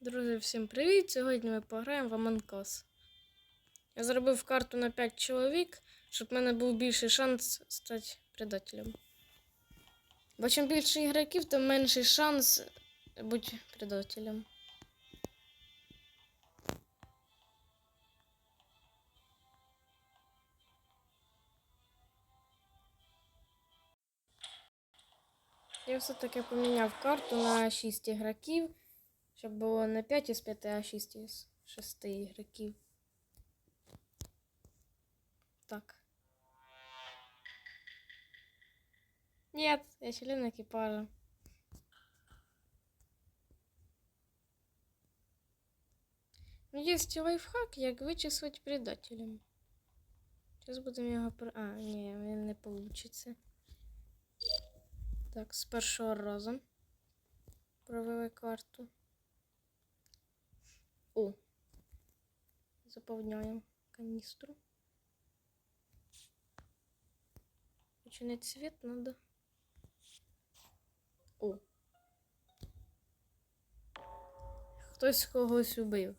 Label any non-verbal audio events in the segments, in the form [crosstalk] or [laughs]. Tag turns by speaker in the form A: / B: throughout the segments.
A: Друзі, всім привіт! Сьогодні ми пограємо в Among Us. Я зробив карту на 5 чоловік, щоб в мене був більший шанс стати предателем. Бо чим більше ігроків, тим менший шанс бути предателем. Я все-таки поміняв карту на 6 ігроків. Щоб було не 5 із 5, а 6 із 6 ігроків. Так. Нет, я член екіпажа. Ну, Есть лайфхак, як вичислити предателем. Зараз будемо його про. А, ні, він не получиться. Так, з першого разу. Провели карту. О. Заповняємо каністру. Починати світ надо. О. Хтось когось убив.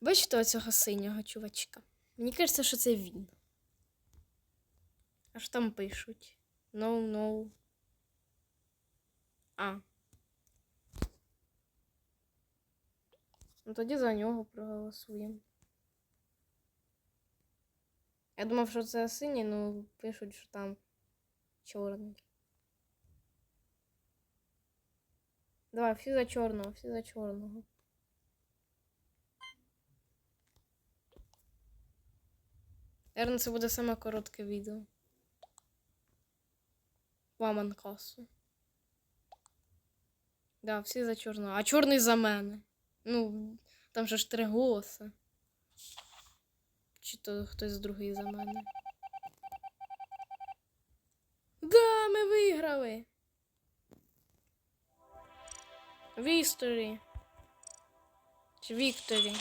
A: Бачите оцього синього чувачка? Мені кажеться, що це він. Аж там пишуть. No, no. А. Ну тоді за нього проголосуємо. Я думав, що це синій, ну пишуть, що там чорний. Давай, всі за чорного, всі за чорного. Наверно, це буде саме коротке відео. Маман касу. Да, всі за чорного. А чорний за мене. Ну, там же ж три голоси. Чи то хтось другий за мене. Да, ми виграли. Вісторі. Чи Вікторі.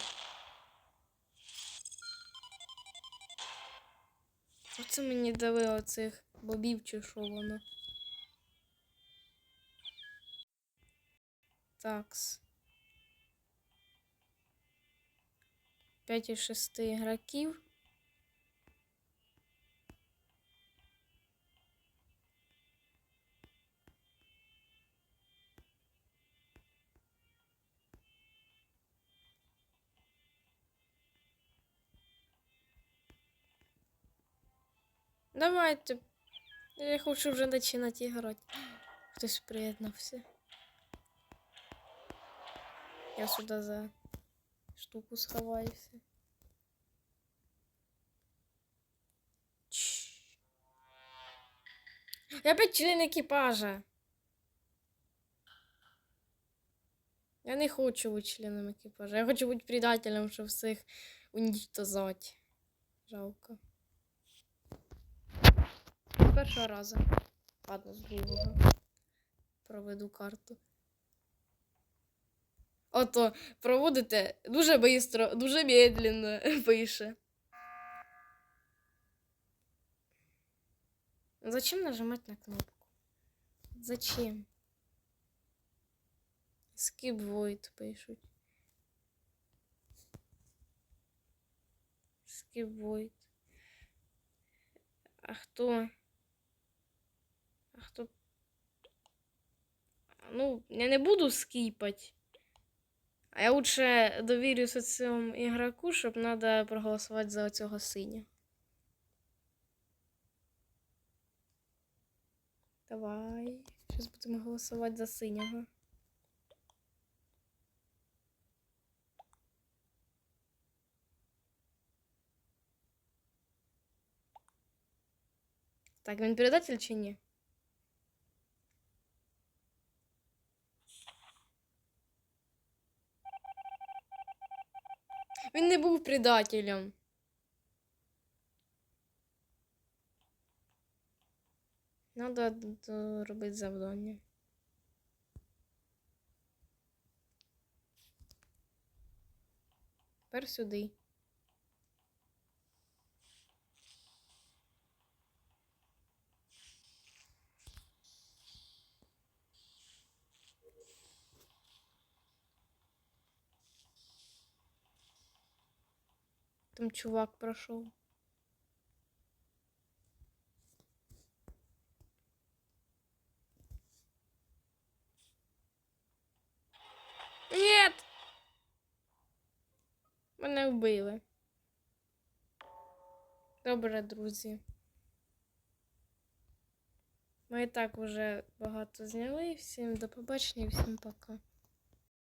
A: Оце мені дали оцих бобів чи що воно. Такс. 5 із 6 ігроків. Давайте. Я хочу вже починати грати. Хтось приєднався. Я сюди за штуку сховаюся. Я опять член екіпажа. Я не хочу бути членом екіпажа. Я хочу бути предателем, щоб всіх уничтожати. Жалко. З першого разу. Ладно, з другого. Проведу карту. Ото проводите дуже швидко, дуже медленно [laughs] пише. Зачем нажимать на кнопку? Зачем? Skip void пишуть. Skip void. А хто? А хто? Ну, я не буду скіпати. А я лучше довірюся цьому ігроку, щоб треба проголосувати за цього синя. Давай. Зараз будемо голосувати за синього. Так, він передатель чи ні? Він не був предателем. Надо робити завдання. Тепер сюди. Там чувак пройшов. Нет! Мене вбили. Добре, друзі. Ми і так вже багато зняли. Всім до побачення всім пока.